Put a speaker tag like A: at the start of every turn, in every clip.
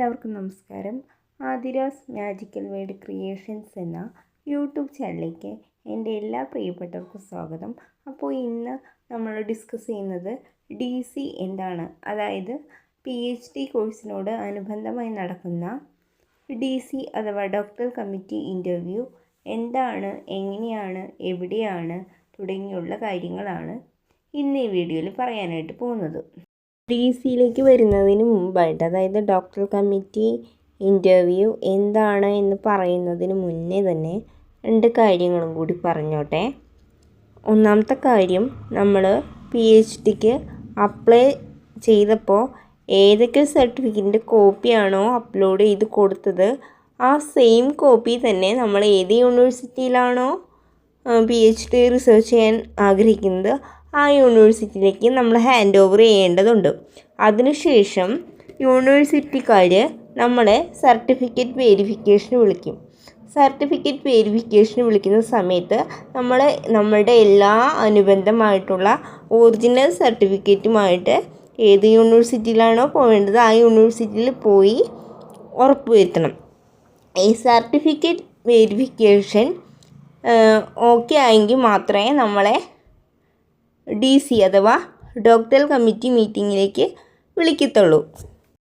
A: എല്ലാവർക്കും നമസ്കാരം. Athira's magical world creations എന്ന യൂട്യൂബ് ചാനലിലേക്ക് എന്റെ എല്ലാ പ്രിയപ്പെട്ടവർക്കും സ്വാഗതം. അപ്പോൾ ഇന്ന് നമ്മൾ ഡിസ്കസ് ചെയ്യുന്നത് ഡി സി എന്താണ്? അതായത് പി എച്ച് ഡി കോഴ്സിനോട് അനുബന്ധമായി നടക്കുന്ന ഡി സി അഥവാ ഡോക്ടർ കമ്മിറ്റി ഇന്റർവ്യൂ എന്താണ് എങ്ങനെയാണ് എവിടെയാണ് തുടങ്ങിയുള്ള കാര്യങ്ങളാണ് ഇന്ന് ഈ വീഡിയോയിൽ പറയാനായിട്ട് പോകുന്നത്. ഡി സിയിലേക്ക് വരുന്നതിന് മുമ്പായിട്ട് അതായത് ഡോക്ടർ കമ്മിറ്റി ഇന്റർവ്യൂ എന്താണ് എന്ന് പറയുന്നതിന് മുന്നേ തന്നെ രണ്ട് കാര്യങ്ങളും കൂടി പറഞ്ഞോട്ടെ. ഒന്നാമത്തെ കാര്യം നമ്മൾ പി എച്ച് ഡിക്ക് അപ്ലൈ ചെയ്തപ്പോൾ ഏതൊക്കെ സർട്ടിഫിക്കറ്റിന്റെ കോപ്പിയാണോ അപ്ലോഡ് ചെയ്ത് കൊടുത്തത് ആ സെയിം കോപ്പി തന്നെ നമ്മൾ ഏത് യൂണിവേഴ്സിറ്റിയിലാണോ പി എച്ച് ഡി റിസർച്ച് ചെയ്യാൻ ആഗ്രഹിക്കുന്നത് ആ യൂണിവേഴ്സിറ്റിയിലേക്ക് നമ്മൾ ഹാൻഡ് ഓവർ ചെയ്യേണ്ടതുണ്ട്. അതിനുശേഷം യൂണിവേഴ്സിറ്റിക്കാർ നമ്മളെ സർട്ടിഫിക്കറ്റ് വേരിഫിക്കേഷന് വിളിക്കും. സർട്ടിഫിക്കറ്റ് വേരിഫിക്കേഷന് വിളിക്കുന്ന സമയത്ത് നമ്മൾ നമ്മളുടെ എല്ലാ അനുബന്ധമായിട്ടുള്ള ഒറിജിനൽ സർട്ടിഫിക്കറ്റുമായിട്ട് ഏത് യൂണിവേഴ്സിറ്റിയിലാണോ പോകേണ്ടത് ആ യൂണിവേഴ്സിറ്റിയിൽ പോയി ഉറപ്പുവരുത്തണം. ഈ സർട്ടിഫിക്കറ്റ് വേരിഫിക്കേഷൻ ഓക്കെ ആയെങ്കിൽ മാത്രമേ നമ്മളെ ഡി സി അഥവാ ഡോക്ടർ കമ്മിറ്റി മീറ്റിങ്ങിലേക്ക് വിളിക്കത്തുള്ളൂ.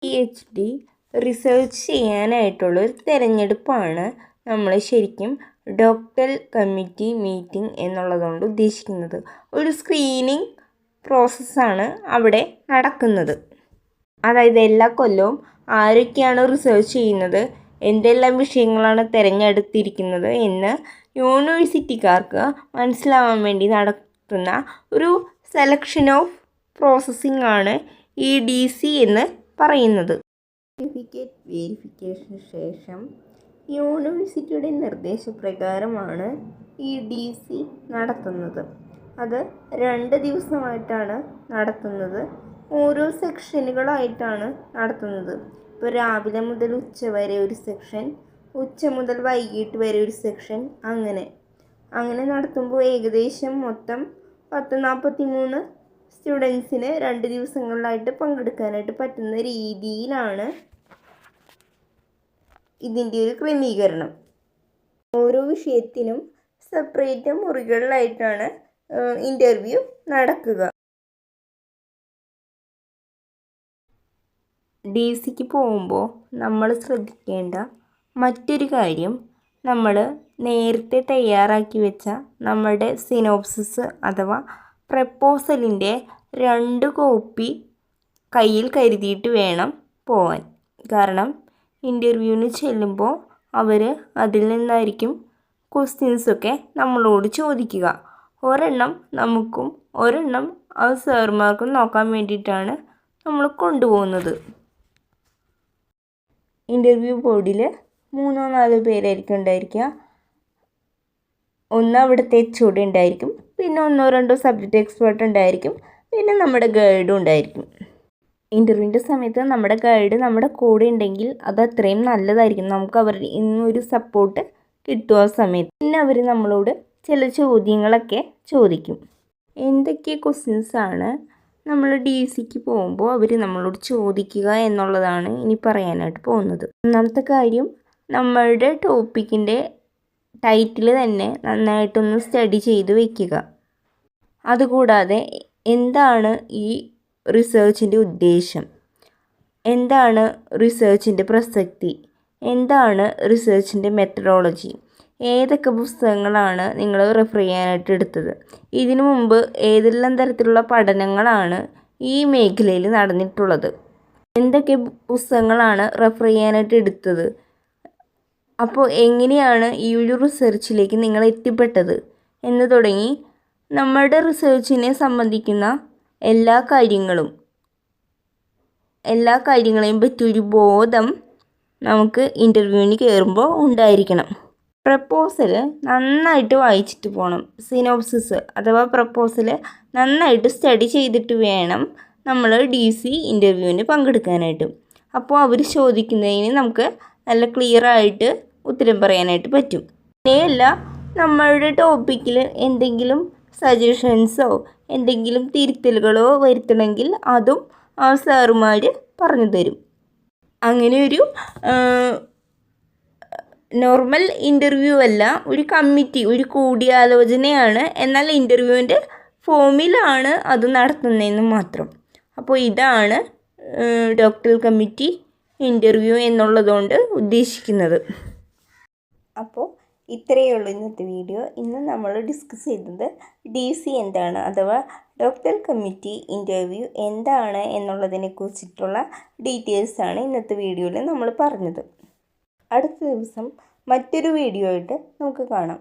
A: പി എച്ച് ഡി റിസർച്ച് ചെയ്യാനായിട്ടുള്ള ഒരു തിരഞ്ഞെടുപ്പാണ് നമ്മൾ ശരിക്കും ഡോക്ടർ കമ്മിറ്റി മീറ്റിംഗ് എന്നുള്ളതുകൊണ്ട് ഉദ്ദേശിക്കുന്നത്. ഒരു സ്ക്രീനിങ് പ്രോസസ്സാണ് അവിടെ നടക്കുന്നത്. അതായത് എല്ലാ കൊല്ലവും ആരൊക്കെയാണ് റിസർച്ച് ചെയ്യുന്നത് എന്തെല്ലാം വിഷയങ്ങളാണ് തിരഞ്ഞെടുത്തിരിക്കുന്നത് എന്ന് യൂണിവേഴ്സിറ്റിക്കാർക്ക് മനസ്സിലാവാൻ വേണ്ടി നടത്തുന്ന ഒരു സെലക്ഷൻ ഓഫ് പ്രോസസ്സിംഗ് ആണ് ഇ ഡി സി എന്ന് പറയുന്നത്. സർട്ടിഫിക്കറ്റ് വേരിഫിക്കേഷന് ശേഷം യൂണിവേഴ്സിറ്റിയുടെ നിർദ്ദേശപ്രകാരമാണ് ഇ ഡി സി നടത്തുന്നത്. അത് രണ്ട് ദിവസമായിട്ടാണ് നടത്തുന്നത്. ഓരോ സെക്ഷനുകളായിട്ടാണ് നടത്തുന്നത്. ഇപ്പോൾ രാവിലെ മുതൽ ഉച്ച വരെ ഒരു സെക്ഷൻ ഉച്ച മുതൽ വൈകിട്ട് വരെ ഒരു സെക്ഷൻ അങ്ങനെ. അങ്ങനെ നടത്തുമ്പോൾ ഏകദേശം മൊത്തം പത്ത് നാൽപ്പത്തി മൂന്ന് സ്റ്റുഡൻസിന് രണ്ട് ദിവസങ്ങളിലായിട്ട് പങ്കെടുക്കാനായിട്ട് പറ്റുന്ന രീതിയിലാണ് ഇതിന്റെ ഒരു ക്രമീകരണം. ഓരോ വിഷയത്തിനും സെപ്പറേറ്റ് മുറികളിലായിട്ടാണ് ഇന്റർവ്യൂ നടക്കുക. ഡി സിക്ക് പോകുമ്പോൾ നമ്മൾ ശ്രദ്ധിക്കേണ്ട മറ്റൊരു കാര്യം നമ്മൾ നേരത്തെ തയ്യാറാക്കി വെച്ച നമ്മുടെ സിനോപ്സിസ് അഥവാ പ്രപ്പോസലിന്റെ രണ്ട് കോപ്പി കയ്യിൽ കരുതിയിട്ട് വേണം പോവാൻ. കാരണം ഇന്റർവ്യൂവിന് ചെല്ലുമ്പോൾ അവർ അതിൽ നിന്നായിരിക്കും ക്വസ്റ്റ്യൻസൊക്കെ നമ്മളോട് ചോദിക്കുക. ഒരെണ്ണം നമുക്കും ഒരെണ്ണം ആ സാറുമാർക്കും നോക്കാൻ വേണ്ടിയിട്ടാണ് നമ്മൾ കൊണ്ടുപോകുന്നത്. ഇന്റർവ്യൂ ബോർഡിൽ മൂന്നോ നാലോ പേരായിരിക്കും ഉണ്ടായിരിക്കുക. ഒന്ന് അവിടുത്തെ എച്ച് ഉണ്ടായിരിക്കും. പിന്നെ ഒന്നോ രണ്ടോ സബ്ജക്റ്റ് എക്സ്പേർട്ട് ഉണ്ടായിരിക്കും. പിന്നെ നമ്മുടെ ഗൈഡും ഉണ്ടായിരിക്കും. ഇന്റർവ്യൂവിന്റെ സമയത്ത് നമ്മുടെ ഗൈഡ് നമ്മുടെ കൂടെ ഉണ്ടെങ്കിൽ അത് അത്രയും നല്ലതായിരിക്കും. നമുക്ക് അവരുടെ ഇന്നൊരു സപ്പോർട്ട് കിട്ടും ആ സമയത്ത്. പിന്നെ അവർ നമ്മളോട് ചില ചോദ്യങ്ങളൊക്കെ ചോദിക്കും. എന്തൊക്കെ ക്വസ്റ്റ്യൻസാണ് നമ്മൾ ഡി സിക്ക് പോകുമ്പോൾ അവർ നമ്മളോട് ചോദിക്കുക എന്നുള്ളതാണ് ഇനി പറയാനായിട്ട് പോകുന്നത്. ഒന്നാമത്തെ കാര്യം നമ്മളുടെ ടോപ്പിക്കിന്റെ ടൈറ്റിൽ തന്നെ നന്നായിട്ടൊന്ന് സ്റ്റഡി ചെയ്ത് വയ്ക്കുക അതുകൂടാതെ എന്താണ് ഈ റിസേർച്ചിന്റെ ഉദ്ദേശം? എന്താണ് റിസേർച്ചിന്റെ പ്രസക്തി? എന്താണ് റിസേർച്ചിന്റെ മെത്തഡോളജി ഏതൊക്കെ പുസ്തകങ്ങളാണ് നിങ്ങൾ റെഫർ ചെയ്യാനായിട്ട് എടുത്തത്? ഇതിനു മുമ്പ് ഏതെല്ലാം തരത്തിലുള്ള പഠനങ്ങളാണ് ഈ മേഖലയിൽ നടന്നിട്ടുള്ളത്? എന്തൊക്കെ പുസ്തകങ്ങളാണ് റെഫർ ചെയ്യാനായിട്ട് എടുത്തത്? അപ്പോൾ എങ്ങനെയാണ് ഈ ഒരു റിസർച്ചിലേക്ക് നിങ്ങൾ എത്തിപ്പെട്ടത്? എന്ന് തുടങ്ങി. നമ്മുടെ റിസർച്ചിനെ സംബന്ധിക്കുന്ന എല്ലാ കാര്യങ്ങളും എല്ലാ കാര്യങ്ങളെയും പറ്റിയൊരു ബോധം നമുക്ക് ഇന്റർവ്യൂവിന് കയറുമ്പോൾ ഉണ്ടായിരിക്കണം. പ്രപ്പോസൽ നന്നായിട്ട് വായിച്ചിട്ട് പോകണം സിനോപ്സിസ് അഥവാ പ്രപ്പോസൽ നന്നായിട്ട് സ്റ്റഡി ചെയ്തിട്ട് വേണം നമ്മൾ ഡി സി ഇന്റർവ്യൂവിന് പങ്കെടുക്കാനായിട്ട്. അപ്പോൾ അവർ ചോദിക്കുന്നതിന് നമുക്ക് നല്ല ക്ലിയർ ആയിട്ട് ഉത്തരം പറയാനായിട്ട് പറ്റും. അങ്ങനെയല്ല നമ്മളുടെ ടോപ്പിക്കിൽ എന്തെങ്കിലും സജഷൻസോ എന്തെങ്കിലും തിരുത്തലുകളോ വരുത്തണമെങ്കിൽ അതും ആ സാറുമാർ പറഞ്ഞു തരും. അങ്ങനെ ഒരു നോർമൽ ഇന്റർവ്യൂ അല്ല ഒരു കമ്മിറ്റി ഒരു കൂടിയാലോചനയാണ്. എന്നാൽ ഇന്റർവ്യൂവിന്റെ ഫോമിലാണ് അത് നടത്തുന്നതെന്ന് മാത്രം. അപ്പോൾ ഇതാണ് ഡോക്ടർ കമ്മിറ്റി ഇന്റർവ്യൂ എന്നുള്ളതുകൊണ്ട് ഉദ്ദേശിക്കുന്നത്. അപ്പോൾ ഇത്രയേ ഉള്ളൂ ഇന്നത്തെ വീഡിയോ. ഇന്ന് നമ്മൾ ഡിസ്കസ് ചെയ്തത് ഡി സി എന്താണ് അഥവാ ഡോക്ടർ കമ്മിറ്റി ഇന്റർവ്യൂ എന്താണ് എന്നുള്ളതിനെ കുറിച്ചിട്ടുള്ള ഡീറ്റെയിൽസാണ് ഇന്നത്തെ വീഡിയോയിൽ നമ്മൾ പറഞ്ഞത്. അടുത്ത ദിവസം മറ്റൊരു വീഡിയോ ആയിട്ട് നമുക്ക് കാണാം.